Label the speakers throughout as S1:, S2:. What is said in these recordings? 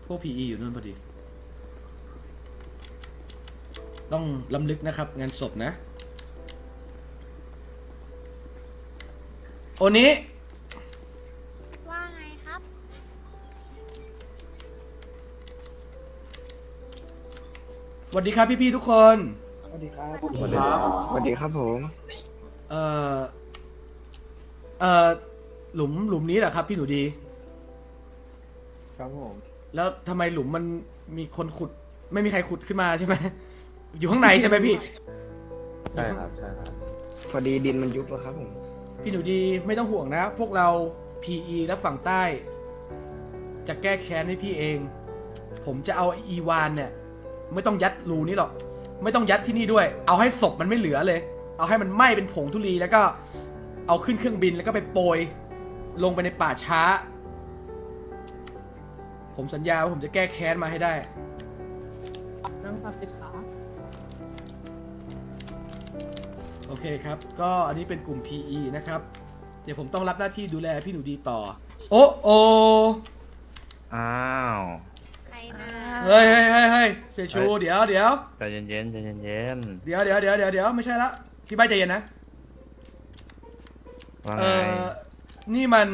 S1: พ วก PE อยู่นู่นพอดี ต้องล้ำลึกนะครับ งานศพนะ โอนี้
S2: ว่าไงครับ
S1: สวัสดีครับพี่ๆทุกคน
S3: สวัสดีครับผม
S1: เอ่อ เอ่อ หลุมหลุมนี้แหละครับ พี่หนูดี
S3: ครับผม
S1: แล้วทำไมหลุมมันมีคนขุด ไม่มีใครขุดขึ้นมาใช่ไหมอยู่ข้างในใช่ไหมพี่
S3: ใช่ครับ ใช่ครับ พอดีดินมันยุบแล้วครับผม
S1: พี่หนูดีไม่ต้องห่วงนะ พวกเรา PE และฝั่งใต้ จะแก้แค้นให้พี่เอง ผมจะเอาอีวานเนี่ย ไม่ต้องยัดรูนี้หรอก ไม่ต้องยัดที่นี่ด้วย เอาให้ศพมันไม่เหลือเลย เอาให้มันไหม้เป็นผงทุลีแล้วก็เอาขึ้นเครื่องบินแล้วก็ไปโปรยลงไปในป่าช้า ผมสัญญาว่าผมจะแก้แค้นมาให้ได้
S4: นั่งพับติดขา
S1: โอเคครับ ก็อันนี้เป็นกลุ่ม PE นะครับ เดี๋ยวผมต้องรับหน้าที่ดูแลพี่หนูดีต่อ โอ้โอ
S5: อ้าว
S2: ใครนะ
S1: เฮ้ยเฮ้ยเฮ้ยเฮ้ยเสียชู
S5: เฮ้ย
S1: เดี๋ยวเดี๋ยว
S5: ใจเย็นๆใจเย็น
S1: เดี๋ยวเดี๋ยวเดี๋ยวเดี๋ยวเดี๋ยวไม่ใช่ละพี่ใบใจเย็นนะ
S5: ๆว่า
S1: เอ
S5: ไง
S1: อนี่มัน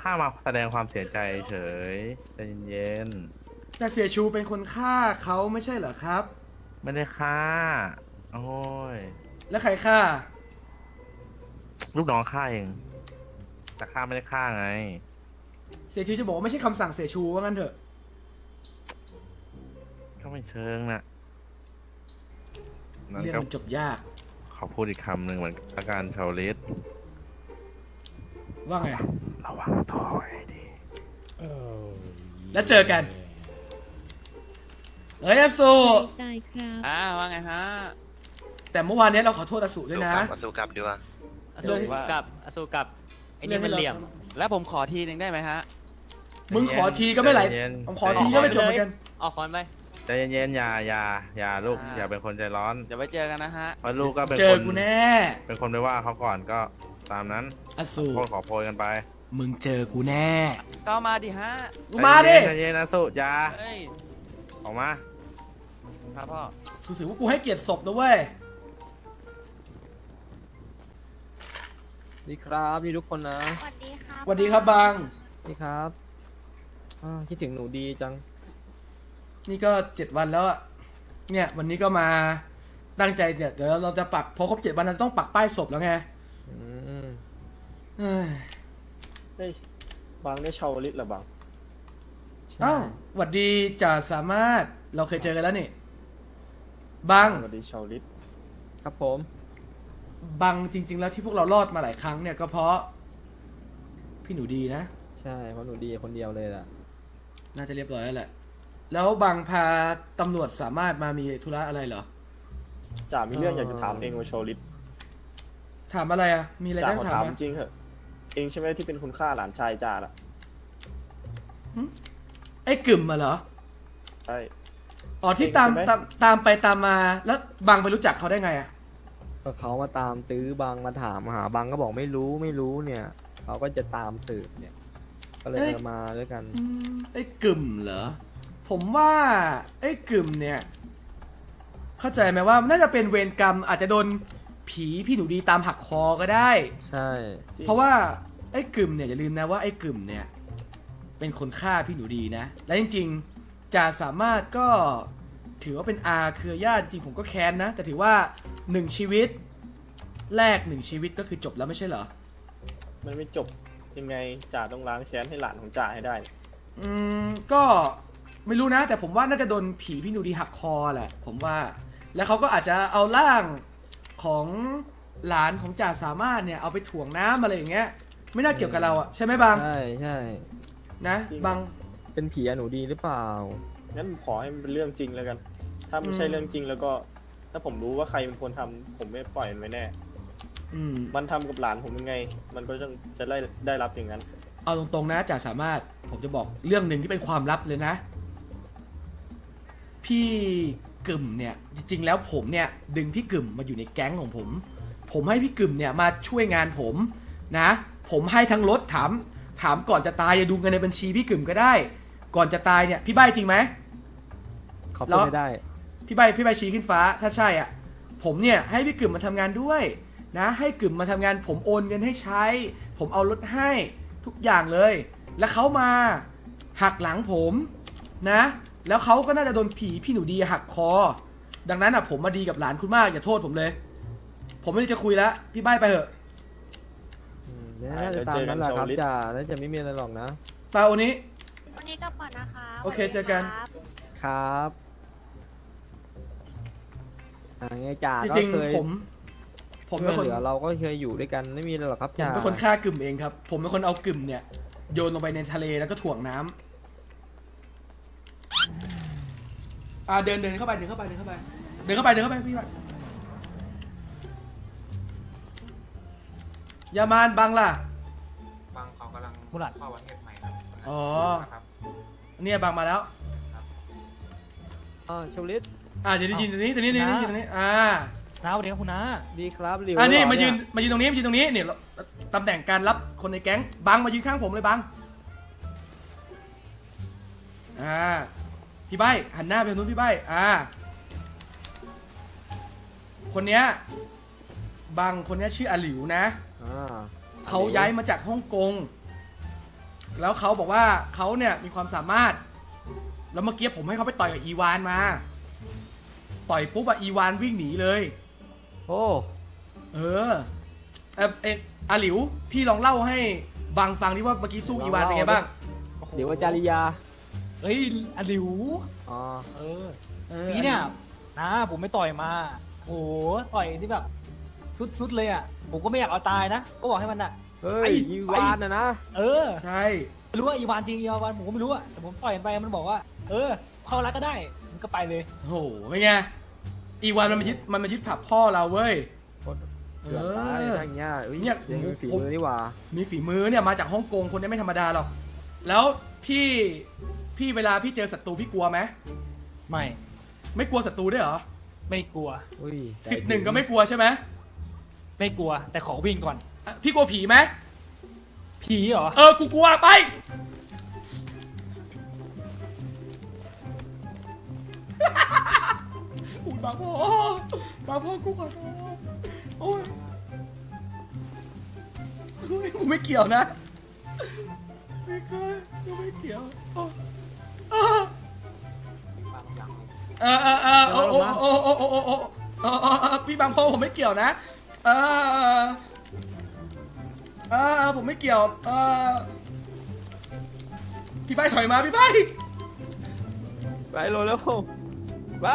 S5: ข้ามาแสดงความเสียใจเฉยใจเย็น
S1: แต่เสียชูเป็นคนฆ่าเขาไม่ใช่เหรอครับ
S5: ๆไม่ได้ฆ่าโอ้ย
S1: แล้วใครฆ่า
S5: ลูกน้องฆ่าเอง แต่ข้าไม่ได้ฆ่าไง
S1: เสียชูจะบอกว่าไม่ใช่คำสั่งเสียชูว่างั้นเถอะ
S5: ก็ไม่เชิงน่ะนั่น
S1: เรื่อง
S5: ก็
S1: มันจบยาก
S5: ขอพูดอีกคำหนึ่งเหมือนอาการชาวลิศ
S1: ว่าไง
S5: ระวังตัวไว้ให้ดี
S1: แล้วเจอกันเฮ้ยอสุ
S6: ตายครับ
S7: อ่าว่าไงฮะ
S1: แต่เมื่อวานเนี้ยเราขอโทษอสุด้วยนะ
S8: มาสู้กลับดีกว่า
S7: อ
S1: เรื่
S7: สู
S1: อง
S7: กับอสูกับไอ้นี่มันเหลี่ยม แล้วผมขอทีหนึ่งได้ไหมฮะ
S1: มึงขอทีก็ไม่ไหล
S5: ใจเย็น
S1: ผมขอทีก็ไม่จบเหมือนกัน
S7: ออกคอนไป
S5: ใจเย็นๆอย่าอย่าอย่าลูก
S7: อ่า
S5: อย่าเป็นคนใจร้อน
S7: เดี๋ยวไว้เจอกันนะฮะ
S5: เพราะลูกก็เป็น
S1: เจ
S5: ค
S1: อนกูแน่
S5: เป็นคนไปว่าเขาก่อนก็ตามนั้น
S1: อสุ
S5: โทษขอโพยกันไป
S1: มึงเจอกูแน่
S7: ก็มาดิฮะ
S1: กูมาดิ
S5: ใจเย็นๆนะสุอยา
S7: เฮ้ย
S5: ออกมา
S7: ครับพ่อ
S1: กูถือว่ากูให้เกียรติศพนะเว้ย
S4: ดีครับดีทุกคนนะ
S2: สวัสดีครับ
S1: สวัสดีครับบาง
S4: ดีครับอ่าคิดถึงหนูดีจัง
S1: นี่ก็เจ็ดวันแล้วอะเนี่ย วันนี้ก็มาตั้งใจเนี่ยเดี๋ยวเราจะปักพอครบเจ็ดวันเราต้องปักป้ายศพแล้วไง
S4: อืม
S1: เอ้ย
S3: ได้บางได้ชาวลิตเหรอบาง
S4: ใช่
S1: อ้าวหวัดดีจ่าสามารถเราเคยเจอกันแล้วนี่บาง
S3: สวัสดีชาวลิต
S4: ครับผม
S1: บางจริง ๆ แล้วที่พวกเรารอดมาหลายครั้งเนี่ยก็เพราะ พี่หนูดีนะ
S4: ใช่เพราะหนูดีคนเดียวเลยล่ะ
S1: น่าจะเรียบร้อยแล้วแหละ แล้วบางพาตำรวจสามารถมามีธุระอะไรเหรอ
S3: จ่ามีเรื่องอยากจะถามเองว่าชาวลิต
S1: ถามอะไรอะมีอะไร
S3: จ่า
S1: จะ
S3: ขอ
S1: ถา
S3: ถามม
S1: ไหม
S3: จริงเหอะ เองใช่ไหมที่เป็นคนฆ่าหลานชายจ่าล่ะ
S1: ไอ้กึ่มมาเหรอ
S3: ใช่
S1: อ๋อที่ตาม
S3: ใช่ไหม
S1: ตามตามไปตามมาแล้วบางไปรู้จักเขาได้ไงอะ
S4: ก็เขามาตามตื้อบางมาถามหาบางก็บอกไม่รู้ไม่รู้เนี่ยเขาก็จะตามสืบเนี่ย ก็เลยเออมาด้วยกัน
S1: อืมไอ้กึ่มเหรอ ผมว่าไอ้กึ่มเนี่ย เข้าใจไหมว่าน่าจะเป็นเวรกรรมอาจจะโดน ผีพี่หนูดีตามหักคอก็ได้
S4: ใช่
S3: จริง
S1: เพราะว่าไอ้กึ่มเนี่ยอย่าลืมนะว่าไอ้กึ่มเนี่ย เป็นคนฆ่าพี่หนูดีนะ และจริงๆจ่าสามารถก็ถือว่าเป็นอาเครือญาติจริงผมก็แค้นนะ แต่ถือว่าหนึ่งชีวิต แรกหนึ่งชีวิตก็คือจบแล้วไม่ใช่เหรอ
S3: มันไม่จบยังไงจ่าต้องล้างแค้นให้หลานของจ่าให้ได้
S1: อืมก็ไม่รู้นะ แต่ผมว่าน่าจะโดนผีพี่หนูดีหักคอแหละ ผมว่า แล้วเขาก็อาจจะเอาร่าง ของหลานของจ่าสามารถเนี่ยเอาไปถ่วงน้ำอะไรอย่างเงี้ย ไม่น่าเกี่ยวกับเราอะใช่ไหมบาง
S4: ใช่ใช่
S1: นะ
S3: จริง
S1: บาง
S4: เป็นผีอะหนูดีหรือเปล่า
S3: งั้นผมขอให้มันเป็นเรื่องจริงแล้วกัน ถ้าไม่ใช่
S1: อืม
S3: เรื่องจริงแล้วก็ ถ้าผมรู้ว่าใครเป็นคนทำผมไม่ปล่อยมันไว้แน่
S1: อืม
S3: มันทำกับหลานผมยังไง มันก็จะจะได้ได้รับอย่างนั้น
S1: เอาตรงๆนะจ่าสามารถผมจะบอกเรื่องหนึ่งที่เป็นความลับเลยนะ พี่ กึ่มเนี่ยจริงๆแล้วผมเนี่ยดึงพี่กึ่มมาอยู่ในแก๊งของผม ผมให้พี่กึ่มเนี่ยมาช่วยงานผมนะ ผมให้ทั้งรถถามถามก่อนจะตายอย่าดูเงินในบัญชีพี่กึ่มก็ได้ ก่อนจะตายเนี่ยพี่ใบจริงไหม
S4: เขา
S1: แล้
S4: พูด
S1: ว
S4: ไม่ได้
S1: พี่ใบพี่ใบชี้ขึ้นฟ้าถ้าใช่อะผมเนี่ยให้พี่กึ่มมาทำงานด้วยนะ ให้กึ่มมาทำงาน ผมโอนเงินให้ใช้ ผมเอารถให้ทุกอย่างเลย แล้วเขามาหักหลังผมนะ แล้วเขาก็น่าจะโดนผีพี่หนูดีหักคอ ดังนั้นอะผมมาดีกับหลานคุณมากอย่าโทษผมเลย ผมไม่ได้จะคุยแล้วพี่ใบไปเถอะ
S4: อืมน่าจะตามนั้นแหละครับจ่าน่าจะไม่มีอะไรหรอกนะ
S1: ตาโอนี้
S2: วันนี้กลับก่อนนะคะ
S1: โอเค
S2: สวัสดี
S1: เจอกัน
S2: ครับ
S4: ครับอ่าไงจ่า
S1: จ
S4: ก็
S1: ริง
S4: เคย
S1: ๆผม ผมเป็นคน
S4: ช่วยเหลือเราก็เคยอยู่ด้วยกันไม่มีอะไรหรอกครับ
S1: ผม
S4: จ่า
S1: เป็นคนฆ่ากึ่มเองครับ ผมเป็นคนเอากึ่มเนี่ยโยนลงไปในทะเลแล้วก็ถ่วงน้ำ อ่าเดินเดินเข้าไปเดินเข้าไปเดินเข้าไปเดินเข้าไปเดินเข้าไปพี่ไปยามานบังล่ะ
S6: บางเขากำลัง
S8: มุหลัด
S6: เข้าประเทศใหม่ครับ
S1: อ๋อ
S6: ครับ
S1: เนี่ยบังมาแล้ว
S4: อ๋อชวลิต
S1: อ่าเดี๋ยวได้ยินตรงนี้ตรงนี้ตรงนี้ตรงนี้อ่า
S8: น้าสวัสดีครับคุณน้า
S4: ดีครับริว
S1: อ่านี่
S4: เหร
S1: มายืน
S4: เมา
S1: ยืนตรงนี้มายืนตรงนี้เนี่ยเราตำแหน่งการรับคนในแก๊งบังมายืนข้างผมเลยบังอ่า พี่ใบหันหน้าไปทางนู้นพี่ใบอ่า คนเนี้ยบังคนเนี้ยชื่ออาหลิวนะ
S4: อ่า
S1: เขาย้ายมาจากฮ่องกง แล้วเขาบอกว่าเขาเนี่ยมีความสามารถ แล้วเมื่อกี้ผมให้เขาไปต่อยกับอีวานมา ต่อยปุ๊บอะอีวานวิ่งหนีเลย
S4: โอ้
S1: เออเออเอออาหลิว พี่ลองเล่าให้บังฟังที่ว่าเมื่อกี้สู้อีวานเป็นไงบ้าง
S4: หลิวอาจาริยา
S8: เฮ้ยอลิว
S4: อ๋อ
S8: เออ
S1: ออ
S8: นี่เนี่ยน้าผมไม่ต่อยมาโหต่อยที่แบบสุดๆเลยอะ ผมก็ไม่อยากเอาตายนะ ก็บอกให้มันอะ
S4: เฮ้
S8: ไอ้
S4: ยอีวานนะนะ
S8: เออ
S1: ใช่
S8: ไม่รู้ว่าอีวานจริงอีวานผมก็ไม่รู้อะ แต่ผมต่อยมันไปมันบอกว่า เออเข้ารักก็ได้ มันก็ไปเลย
S1: โหเป็นไง อีวานมันมายึดมันมายึดผับพ่อเราเว้ย
S4: เกือบตายทางเงี้ยอุ้ย
S1: เนี่ย
S4: ยังมีฝี
S1: ผม
S4: มือนี่หว่า
S1: มีฝีมือเนี่ยมาจากฮ่องกงคนนี้ไม่ธรรมดาหรอก แล้วพี่ พี่เวลาพี่เจอศัตรูพี่กลัวไหม
S8: ไม่
S1: ไม่กลัวศัตรูด้วยเหรอ
S8: ไม่กลัว
S4: อุ้ย
S1: สิบหนึ่งก็ไม่กลัวใช่ไหม
S8: ไม่กลัว แต่ขอวิ่งก่อน
S1: อะพี่กลัวผีไหม
S8: ผีเหรอ
S1: เออกูกลัวไป อุ้ยบางพ่อบางพ่อกูขอโทษโอ้ยเฮ้ยกูไม่เกี่ยวนะไม่เคยกูไม่เกี่ยวโอ้อ้า เออเออเออโอ้โอ้โอ้โอ้โอ้โอ้โอ้เออเออเออพี่บางพ่อผมไม่เกี่ยวนะเออเออเออผมไม่เกี่ยวเออพี่ใบถอยมาพี่ใบ
S4: ไปโลแล้วไป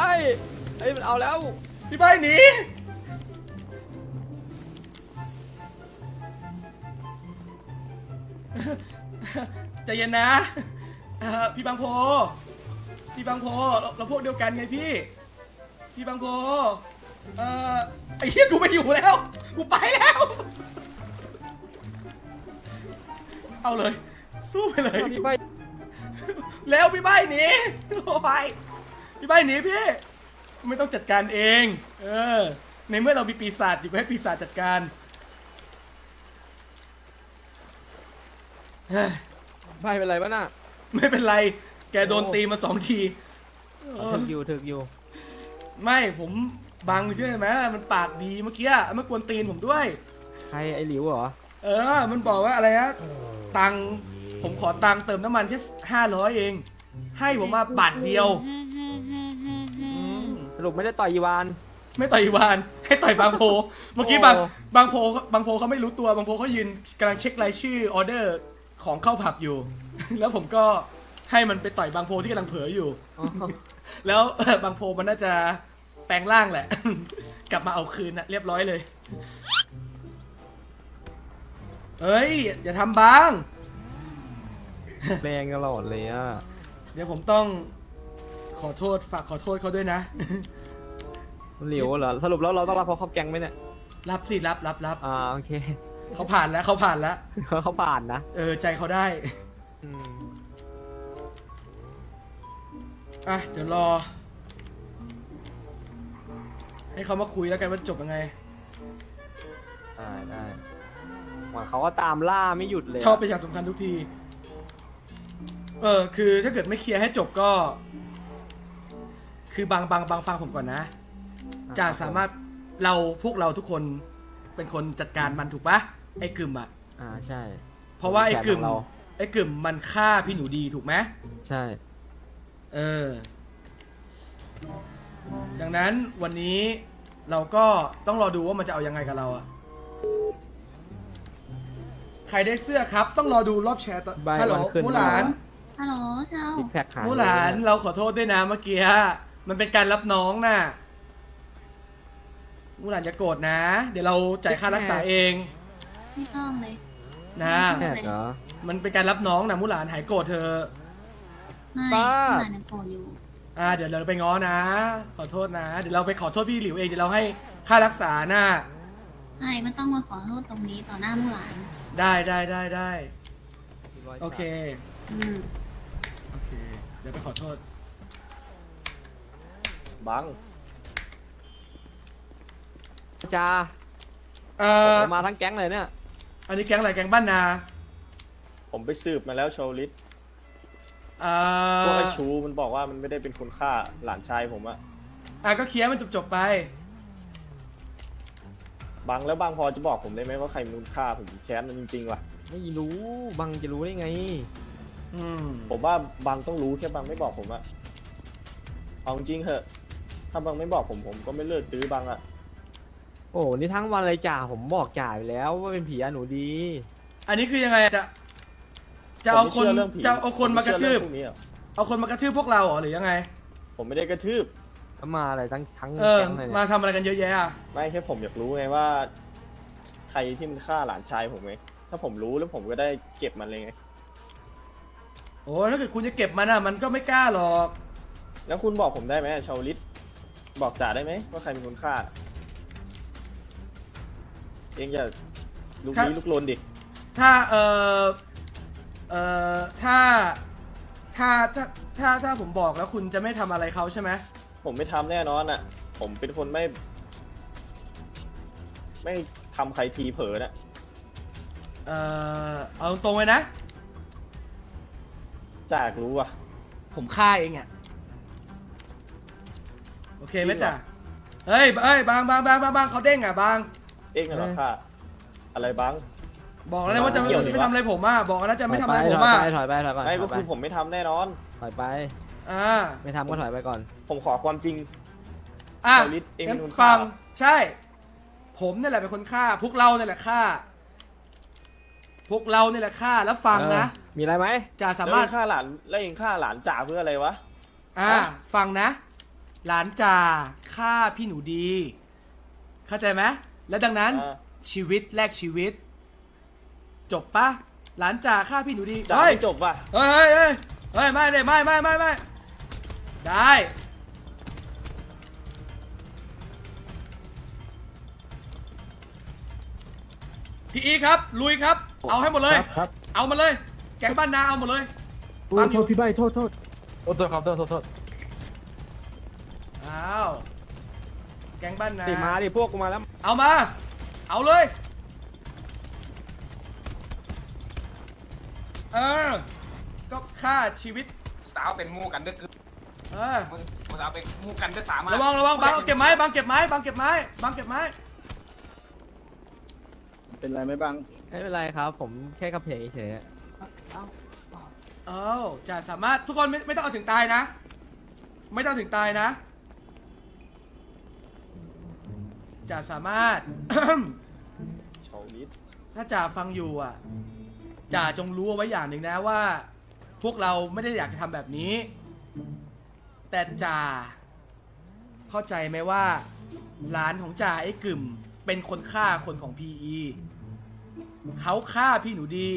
S4: เฮ้ยมันเอาแล้ว
S1: พี่ใบหนีใจเย็นนะ อ่อพี่บางโพ พี่บางโพเราเราพวกเดียวกันไงพี่ พี่บางโพ เอ่อไอ้เหี้ยกูไม่อยู่แล้ว กูไปแล้ว เอาเลย สู้ไปเลย
S4: พี่ไป
S1: แล้วพี่ใบหนีโอ้ไปพี่ใบหนีพี่ ไม่ต้องจัดการเอง เออ ในเมื่อเรามีปีศาจอยู่ก็ให้ปีศาจจัดการเฮ้ย
S4: ไปเป็นไรวะน่ะ
S1: ไม่เป็นไร แกโดนตีมาสองทีเออ
S4: ถึกอยู่ถึกอยู่
S1: ไม่ผมบังเชื่อไหมมันปากดีเมื่อกี้มันกวนตีนผมด้วย
S4: ใครไอ้หลิวเหรอ
S1: เออ มันบอกว่าอะไรฮะตังค์ผมขอตังค์เติมน้ำมันแค่ห้าร้อยเอง ให้ผมมาบาทเดียวอืม
S4: สรุปไม่ได้ต่อยอีวาน
S1: ไม่ต่อยอีวาน ให้ต่อยบางโพ เมื่อกี้บาง
S4: โอ้
S1: บางโพบางโพเขาไม่รู้ตัวบางโพเขายืนกำลังเช็ครายชื่อออเดอร์ ของเข้าผับอยู่ แล้วผมก็ให้มันไปต่อยบางโพที่กำลังเผลออยู่
S4: อ๋อ
S1: แล้วบางโพมันน่าจะแปลงร่างแหละ กลับมาเอาคืนนะเรียบร้อยเลย เอ้ย อย่าทำบาง
S4: แรงตลอดเลยอะ
S1: เดี๋ยวผมต้องขอโทษฝากขอโทษเขาด้วยนะ
S4: เหลียวเหรอสรุปแล้วเราต้องรับเขาเข้าแก๊งไหมเนี่ย
S1: รับสิรับรับรับ
S4: อ่าโอเค
S1: เขาผ่านแล้วเขาผ่านแล้ว
S4: เขาผ่านนะ
S1: เออใจเขาได้
S4: อืม
S1: อะเดี๋ยวรอ ให้เขามาคุยแล้วกันว่าจะจบยังไง
S4: ได้ได้เหมือนเขาก็ตามล่าไม่หยุดเลยะ
S1: ชอบเป็นอย่างสำคัญทุกที เออ คือถ้าเกิดไม่เคลียร์ให้จบก็ คือบางบางบางฟังผมก่อนนะ จะสามารถเราพวกเราทุกคน เป็นคนจัดการมันถูกปะไอ้กึ่มอะ
S4: อ่าใช่
S1: เพราะว่าไอ้กึ่ม
S4: แผนของเรา
S1: ไอ้กึ่มมันฆ่าพี่หนูดีถูกไหม
S4: ใช่
S1: เออ ดังนั้นวันนี้เราก็ต้องรอดูว่ามันจะเอายังไงกับเราอะใครได้เสื้อครับ ต้องรอดูรอบแชร์ต่อ
S4: ใบ
S1: ฮัลโหล
S4: วันขึ้น
S1: มูหลาน
S2: ฮัลโหลเจ้า
S4: ซิกแพคหาย
S1: มูหลานเราขอโทษด้วยนะเมื่อกี้ มันเป็นการรับน้องน่ะ มูหลานอย่าโกรธนะ เดี๋ยวเราจ่ายค่ารักษาเอง
S2: ไม่ต้องเลย
S1: นะ
S4: แพคเหรอ
S1: มันเป็นการรับน้องนะมูหลานหายโกรธเธอะ
S2: ไม่
S4: ป้า
S2: ขนาดนั้นโกรธอยู่
S1: อ่าเดี๋ยวเราไปง้อนะ ขอโทษนะ เดี๋ยวเราไปขอโทษพี่หลิวเองเดี๋ยวเราให้ค่ารักษาหน้า
S2: ไม่ไม่ต้องมาขอโทษตรงนี้ต่อหน้ามู่หลาน
S1: ได้ได้ได้ได้โอเค
S2: อืม
S1: โอเค เดี๋ยวไปขอโทษ
S3: บัง
S4: จ้า
S1: เอ่อ
S4: มาทั้งแก๊งเลยเนี่ย
S1: อันนี้แก๊งอะไรแก๊งบ้านนา
S3: ผมไปสืบมาแล้วชาวลิต
S1: เอ่
S3: พวก
S1: อ
S3: ไอ้ชูมันบอกว่ามันไม่ได้เป็นคนฆ่าหลานชายผมอะ
S1: อะก็เคลียร์มันจบจบๆไป
S3: บังแล้วบังพอจะบอกผมได้ไหมว่าใครเป็นคนฆ่าผมแค้นมันจริงๆว่ะ
S4: ไม่รู้บังจะรู้ได้ไง
S1: อืม
S3: ผมว่าบังต้องรู้แค่บังไม่บอกผมอะเอาจริงเหอะ ถ้าบังไม่บอกผมผมก็ไม่เลิกตื้อบังอะ
S4: โอ้นี่ทั้งวันเลยจ่าผมบอกจ่าไปแล้วว่าเป็นผีอะหนูดี
S1: อันนี้คือยังไงจะ จะเอาคน
S3: ผมไม่ชื่รื่องผี
S1: จะเอาคนมากระทืบ
S3: ผไเชื่อเองพวกนี้อะ
S1: เอาคนมากระทืบพวกเราเหรอหรือยังไง
S3: ผมไม่ได้กระทืบ
S4: ก็มาอะไรทั้งทั้ง
S1: เออ
S4: แก๊งเลย
S1: มา
S4: เนี่ย
S1: ทำอะไรกันเยอะแยะอะ
S3: ไม่แค่ผมอยากรู้ไงว่า ใครที่มันฆ่าหลานชายผมไงถ้าผมรู้แล้วผมก็ได้เก็บมันเลยไง
S1: โอ้ถ้าเกิดคุณจะเก็บมันอะมันก็ไม่กล้าหรอก
S3: แล้วคุณบอกผมได้ไหมชาวลิตบอกจ่าได้ไหมว่าใครเป็นคนฆ่า เองอย่าลุกลี้ลุกลนดิ
S1: ถ้าเออเออถ้าถ้าถ้าถ้าถ้าผมบอกแล้วคุณจะไม่ทำอะไรเขาใช่ไหม
S3: ผมไม่ทำแน่นอนอะ ผมเป็นคนไม่ ไม่ทำใครทีเผลอน่ะ
S1: เออเอาตรงๆเลยนะ
S3: จ่าอยากรู้อะ
S1: ผมฆ่าเองอะโอเคไหม
S3: จริงเหรอ
S1: จ๊ะเฮ้ยเฮ้ยบางบางบางบางบางเขาเด้งอะบาง
S3: เองเหรอฆ่าอะไรบ้าง
S1: บอกแล้วนะว่าจะไม่
S3: เกี่ยวดิ
S1: ไม่ทำอะไรผมอะบอกแล้วจะไม่ทำอะไร
S4: ถ
S1: ผ
S4: อย
S1: ม
S4: ไป
S1: อะ
S4: ถอยไปถอยไปถอยไป
S3: ไม่ก็
S4: ถอยไป
S3: คือผมไม่ทำแน่นอน
S4: ถอยไป
S1: อ่า
S4: ไม่ทำก็ถอยไปก่อน
S3: ผมขอความจริง
S1: อะ
S3: ชาวลิตเองเป็นคนฆ่า
S1: ฟังใช่ ผมนี่แหละเป็นคนฆ่า พวกเราเนี่ยแหละฆ่า พวกเราเนี่ยแหละฆ่าแล้วฟังนะ
S4: เออมีอะไรไหม
S1: จะสา
S3: แล้ว
S1: มาร
S3: เอ
S1: ถ
S3: งฆ่าหลานแล้วเองฆ่าหลานจ่าเพื่ออะไรวะ
S1: อ่า
S3: ฮะ
S1: ฟังนะ หลานจ่าฆ่าพี่หนูดี เข้าใจไหม และดังนั้น
S3: อ่า
S1: ชีวิตแลกชีวิต จบปะหลานจ่าฆ่าพี่หนูดี
S3: จ่า
S1: เฮ้ย
S3: ไม่จบว่ะ
S1: เฮ้ยเฮ้ยเฮ้ยเฮ้ยไม่เลยไม่ไม่ไม่ไม่ได้พี่อีครับ ลุยครับ เอาให้หมดเลย
S9: ครับ
S1: เอามาเลย แกงบ้านนาเอาหมดเลย
S9: โทษโทษพี่ใบโทษโทษโทษโทษครับโทษโทษโทษ
S1: อ้าวแกงบ้านนา
S4: ติมาดิพวกกูมาแล้ว
S1: เอามา เอาเลย เออ ก็ฆ่าชีวิต
S6: สาวเป็นหมู่กันเด้อคือ
S1: เออ
S6: มึงมึงสาวเป็นหมู่กันเด้อสามารถ
S1: ระวังระวังบังเอาเก็บไม้บังเก็บไม้บังเก็บไม้บังเก็บไม้
S9: เป็นไรไหมบัง
S4: ไม่เป็นไรครับ ผมแค่กระเพงเฉย
S1: เอ้าจะสามารถทุกคนไม่ไม่ต้องเอาถึงตายนะ ไม่ต้องถึงตายนะ จะสามารถ
S3: ชาวลิต
S1: ถ้าจ่าฟังอยู่อะจ่าจงรู้เอาไว้อย่างหนึ่งนะว่า พวกเราไม่ได้อยากจะทำแบบนี้ แต่จ่าเข้าใจไหมว่าหลานของจ่าไอ้กึ่ม เป็นคนฆ่าคนของ PE เขาฆ่าพี่หนูดี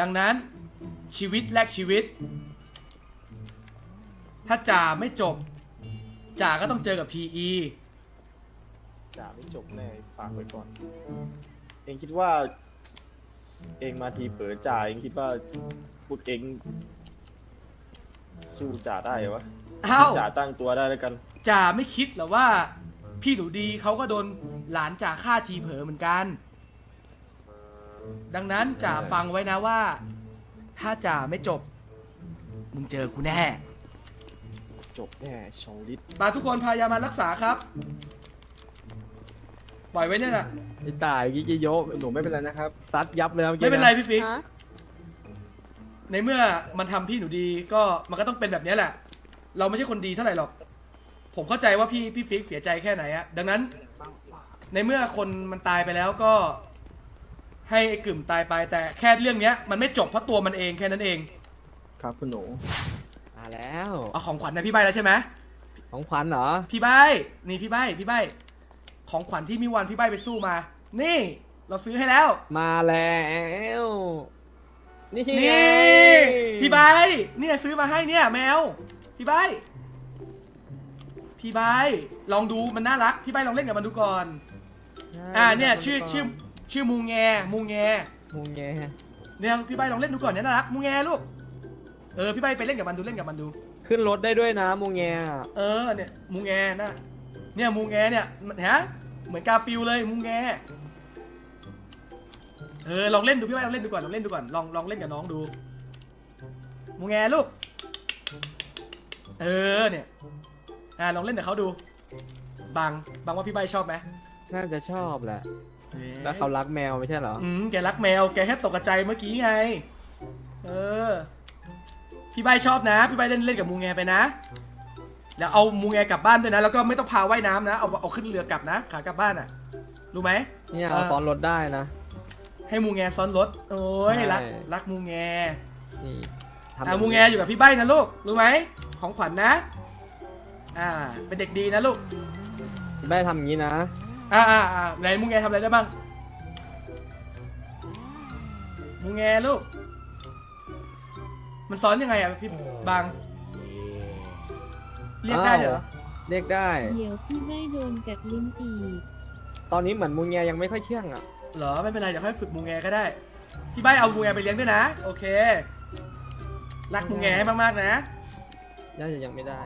S1: ดังนั้นชีวิตแลกชีวิต ถ้าจ่าไม่จบจ่าก็ต้องเจอกับ PE
S3: จ่าไม่จบแน่ฝากไว้ก่อน เองคิดว่า เองมาทีเผลอจ่าเองคิดว่าพวกเองสู้จ่าได้เหรอวะ
S1: อ้าว
S3: จ่าตั้งตัวได้แล้วกัน
S1: จ่าไม่คิดเหรอว่า พี่หนูดีเขาก็โดนหลานจ่าฆ่าทีเผลอเหมือนกัน ดังนั้นจ่าฟังไว้นะว่า ถ้าจ่าไม่จบ มึงเจอกูแน่
S3: จบแน่ชองลิศ
S1: มาทุกคนพายามารักษาครับ ปล่อยไว้เนี่ยนะ
S4: ไอ้ตายกิกิโยก
S9: หนูไม่เป็นไรนะครับ
S4: ซัดยับเลยมื่อกี้
S1: ไม่เป็นไระพี่ฟิกในเมื่อมันทำพี่หนูดีก็มันก็ต้องเป็นแบบนี้แหละ เราไม่ใช่คนดีเท่าไหร่หรอก ผมเข้าใจว่าพี่พี่ฟิกเสียใจแค่ไหนอะดังนั้น ในเมื่อคนมันตายไปแล้วก็ ให้ไอ้กึ่มตายไปแต่แค่เรื่องเนี้ย มันไม่จบเพราะตัวมันเองแค่นั้นเอง
S3: ครับคุณหนู
S4: มาแล้ว
S1: เอาของขวัญนะพี่ใบแล้วใช่ไหม
S4: ของขวัญเหรอ
S1: พี่ใบนี่พี่ใบพี่ใบ ของขวัญที่มิวันพี่ใบไปสู้มา นี่ เราซื้อให้แล้ว
S4: มาแล้ว นี่ไง
S1: นี่พี่ใบเนี่ยซื้อมาให้เนี่ยแมว พี่ใบพี่ใบลองดูมันน่ารัก พี่ใบลองเล่นกับมันดูก่อน อ่าเนี่ยชื่อชื่อชื่อมูแงมูแง
S4: มูงแง
S1: เนี่ยพี่ใบลองเล่นดูก่อนเนี่ยน่ารักมูแงลูกเออพี่ใบไปเล่นกับมันดูเล่นกับมันดู
S4: ขึ้นรถได้ด้วยนะมูงแง
S1: เออเนี่ยมูแงนะ เนี่ยมูแงเนี่ยฮะเหมือนกาฟิลเลยมูแงเออลองเล่นดูพี่ใบลองเล่นดูก่อนลองเล่นดูก่อนลองลองเล่นกับน้องดูมูแงลูกเออเนี่ยอ่าลองเล่นกับเขาดูบังบังว่าพี่ใบชอบไหม
S4: น่าจะชอบแหละ
S1: เอ๊ะ
S4: แล้วเขารักแมวไม่ใช่เหรอ
S1: อืมแกรักแมว แกแค่ตกใจเมื่อกี้ไง เออ พี่ใบชอบนะ พี่ใบเล่นเล่นกับมูแงไปนะ แล้วเอามูแงกลับบ้านด้วยนะ แล้วก็ไม่ต้องพาว่ายน้ำนะ เอาเอาขึ้นเรือกลับนะขากลับบ้านอะ รู้ไหม
S4: เนี่ยเอาซ้อนรถได้นะ
S1: ให้มูแงซ้อนรถ โอ้ย
S4: ใช่
S1: รักรักมูแง
S4: นี่ทำ
S1: อ่ามูแงอยู่กับพี่ใบนะลูก รู้ไหม ของขวัญนะ อ่า เป็นเด็กดีนะลูก
S4: ได้ทำอย่างนี้นะ
S1: อ่าอ่าอ่าไหนมูแงทำอะไรได้บ้างมูแงลูก มันซ้อนยังไงอะพี่บาง เรียกได้เหรอ
S4: เรียกได้
S10: เดี๋ยวพี่ไม่โดนกัดลิ้นอีก
S4: ตอนนี้เหมือนมูงแงยังไม่ค่อยเชื่องอะ
S1: เหรอไม่เป็นไรเดี๋ยวค่อยฝึกมูแงก็ได้ พี่ใบเอามูแงไปเลี้ยงด้วยนะ โอเค รักมูแงให้มากๆนะ
S4: น่าจะยังไม่ได้